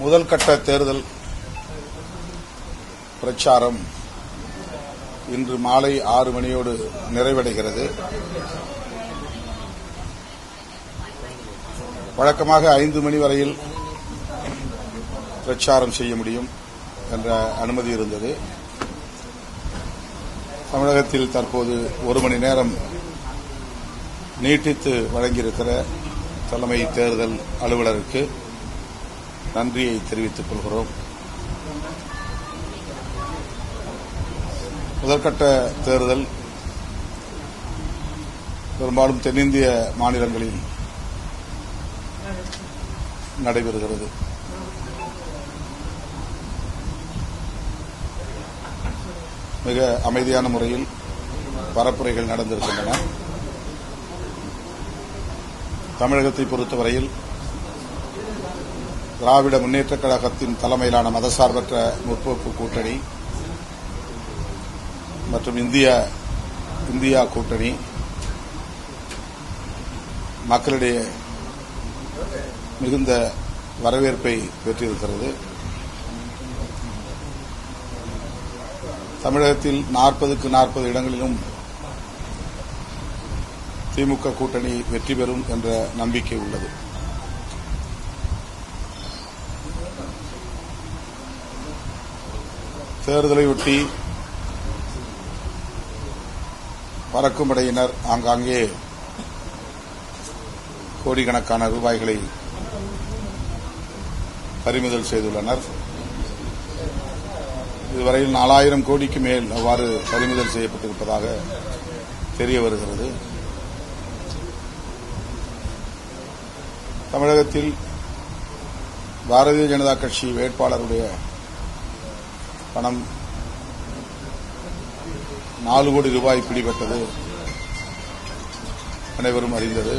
முதல் கட்ட தேர்தல் பிரச்சாரம் இன்று மாலை ஆறு மணியோடு நிறைவடைகிறது. வழக்கமாக ஐந்து மணி வரையில் பிரச்சாரம் செய்ய முடியும் என்ற அனுமதி இருந்தது. தமிழகத்தில் தற்போது ஒரு மணி நேரம் நீட்டித்து வழங்கியிருக்கிற தலைமை தேர்தல் அலுவலருக்கு நன்றியை தெரிவித்துக் கொள்கிறோம். முதற்கட்ட தேர்தல் பெரும்பாலும் தென்னிந்திய மாநிலங்களில் நடைபெறுகிறது. மிக அமைதியான முறையில் பரப்புரைகள் நடந்திருக்கின்றன. தமிழகத்தை பொறுத்தவரையில் திராவிட முன்னேற்றக் கழகத்தின் தலைமையிலான மதசார்பற்ற முற்போக்கு கூட்டணி மற்றும் இந்திய இந்தியா கூட்டணி மக்களிடையே மிகுந்த வரவேற்பை பெற்றிருக்கிறது. தமிழகத்தில் நாற்பதுக்கு நாற்பது இடங்களிலும் திமுக கூட்டணி வெற்றி பெறும் என்ற நம்பிக்கை உள்ளது. தேர்தலையொட்டி பறக்கும் படையினர் ஆங்காங்கே கோடிக்கணக்கான ரூபாய்களை பறிமுதல் செய்துள்ளனர். இதுவரையில் நாலாயிரம் கோடிக்கு மேல் அவ்வாறு பறிமுதல் செய்யப்பட்டிருப்பதாக தெரிய வருகிறது. தமிழகத்தில் பாரதிய ஜனதா கட்சி வேட்பாளருடைய பணம் நாலு கோடி ரூபாய் பிடிபட்டது. அனைவரும் அறிந்தது.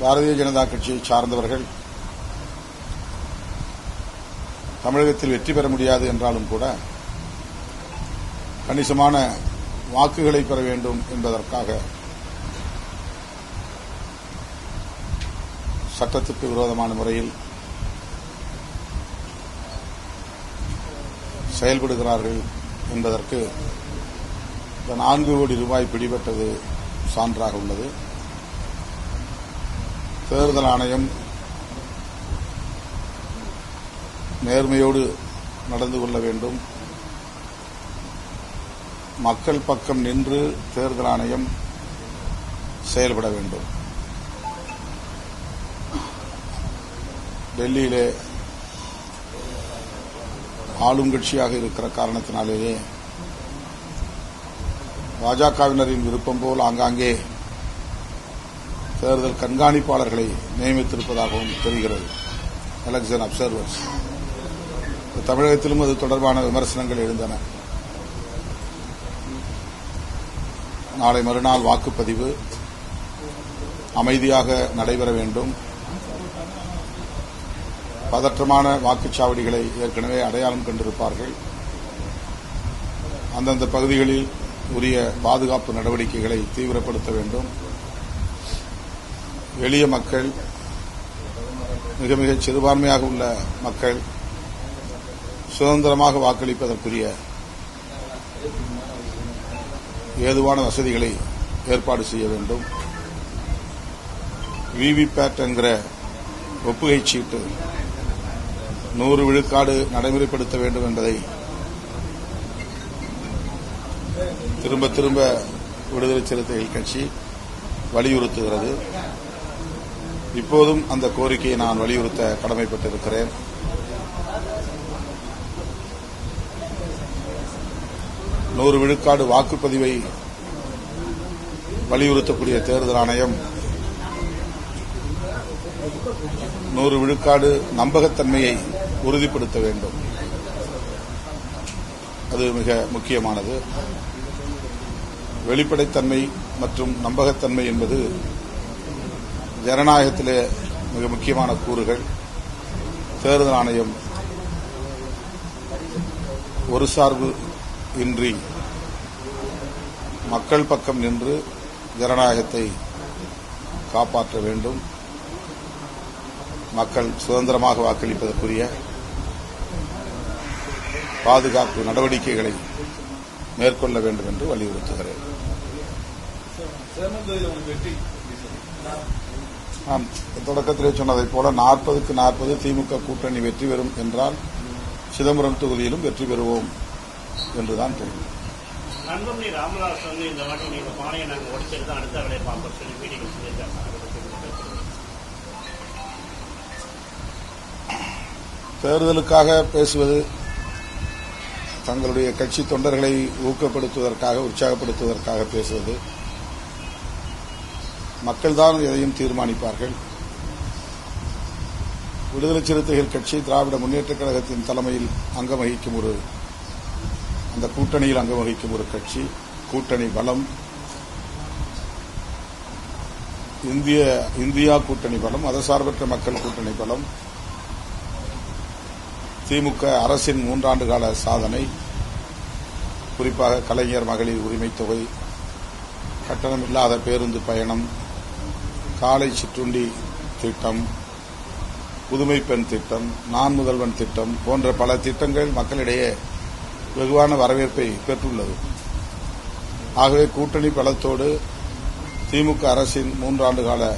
பாரதிய ஜனதா கட்சியை சார்ந்தவர்கள் தமிழகத்தில் வெற்றி பெற முடியாது என்றாலும் கூட கணிசமான வாக்குகளை பெற வேண்டும் என்பதற்காக சட்டத்துக்கு விரோதமான முறையில் செயல்படுகிறார்கள் என்பதற்கு இந்த நான்கு கோடி ரூபாய் பிடிபட்டது சான்றாக உள்ளது. தேர்தல் ஆணையம் நேர்மையோடு நடந்து கொள்ள வேண்டும். மக்கள் பக்கம் நின்று தேர்தல் ஆணையம் செயல்பட வேண்டும். டெல்லியிலே ஆளும் கட்சியாக இருக்கிற காரணத்தினாலேயே பாஜகவினரின் விருப்பம் போல் ஆங்காங்கே தேர்தல் கண்காணிப்பாளர்களை நியமித்திருப்பதாகவும் தெரிகிறது. எலெக்ஷன் அப்சர்வர்ஸ் தமிழகத்திலும் அது தொடர்பான விமர்சனங்கள் எழுந்தன. நாளை மறுநாள் வாக்குப்பதிவு அமைதியாக நடைபெற வேண்டும். பதற்றமான வாக்குச்சாவடிகளை ஏற்கனவே அடையாளம் கண்டிருப்பார்கள். அந்தந்த பகுதிகளில் உரிய பாதுகாப்பு நடவடிக்கைகளை தீவிரப்படுத்த வேண்டும். எளிய மக்கள் மிக மிக சிறுபான்மையாக உள்ள மக்கள் சுதந்திரமாக வாக்களிப்பதற்குரிய ஏதுவான வசதிகளை ஏற்பாடு செய்ய வேண்டும். விவிபேட் என்கிற ஒப்புகை சீட்டு நூறு விழுக்காடு நடைமுறைப்படுத்த வேண்டும் என்பதை திரும்ப திரும்ப விடுதலை சிறுத்தைகள் கட்சி வலியுறுத்துகிறது. இப்போதும் அந்த கோரிக்கையை நான் வலியுறுத்த கடமைப்பட்டிருக்கிறேன். நூறு விழுக்காடு வாக்குப்பதிவை வலியுறுத்தக்கூடிய தேர்தல் ஆணையம் நூறு விழுக்காடு நம்பகத்தன்மையை உறுதிப்படுத்த வேண்டும். அது மிக முக்கியமானது. வெளிப்படைத்தன்மை மற்றும் நம்பகத்தன்மை என்பது ஜனநாயகத்திலே மிக முக்கியமான கூறுகள். தேர்தல் ஆணையம் ஒரு சார்பு இன்றி மக்கள் பக்கம் நின்று ஜனநாயகத்தை காப்பாற்ற வேண்டும். மக்கள் சுதந்திரமாக வாக்களிப்பதற்குரிய பாதுகாப்பு நடவடிக்கைகளை மேற்கொள்ள வேண்டும் என்று வலியுறுத்துகிறேன். நான் தொடக்கத்திலே சொன்னதைப் போல நாற்பதுக்கு நாற்பது திமுக கூட்டணி வெற்றி பெறும் என்றால் சிதம்பரம் தொகுதியிலும் வெற்றி பெறுவோம் என்றுதான் தெரியும். நண்பமணி ராமதாஸ் வந்து இந்த வாட்டி நீங்க பானையை நாங்க உடைச்சிட்டு தான் அடுத்த வேலையை பார்ப்போம் சொல்லி மீட்டிங் சொல்லியிருக்காங்க. அதை பத்தி உங்க கருத்து என்ன? தேர்தலுக்காக பேசுவது தங்களுடைய கட்சி தொண்டர்களை ஊக்கப்படுத்துவதற்காக உற்சாகப்படுத்துவதற்காக பேசுவது. மக்கள்தான் எதையும் தீர்மானிப்பார்கள். விடுதலை சிறுத்தைகள் கட்சி திராவிட முன்னேற்றக் கழகத்தின் தலைமையில் அங்கம் வகிக்கும் ஒரு அந்த கூட்டணியில் அங்கம் வகிக்கும் ஒரு கட்சி கூட்டணி பலம். இந்திய இந்தியா கூட்டணி பலம் மதசார்பற்ற மக்கள் கூட்டணி பலம். திமுக அரசின் மூன்றாண்டு கால சாதனை குறிப்பாக கலைஞர் மகளிர் உரிமைத் தொகை கட்டணம் இல்லாத பேருந்து பயணம் காலை சிற்றுண்டி திட்டம் புதுமை பெண் திட்டம் நான் முதல்வன் திட்டம் போன்ற பல திட்டங்கள் மக்களிடையே வெகுவான வரவேற்பை பெற்றுள்ளது. ஆகவே கூட்டணி பலத்தோடு திமுக அரசின் மூன்றாண்டு கால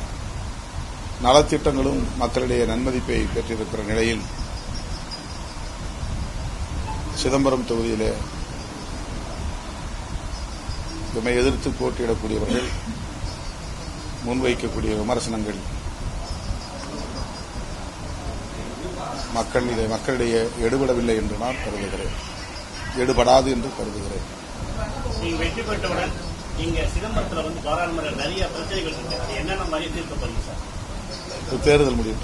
நலத்திட்டங்களும் மக்களிடையே நன்மதிப்பை பெற்றிருக்கிற நிலையில் சிதம்பரம் தொகுதியிலே நம்மை எதிர்த்து போட்டியிடக்கூடியவர்கள் முன்வைக்கக்கூடிய விமர்சனங்கள் மக்கள் இதை மக்களிடையே எடுபடவில்லை என்று நான் கருதுகிறேன். எடுபடாது என்று கருதுகிறேன். தேர்தல் முடிவு.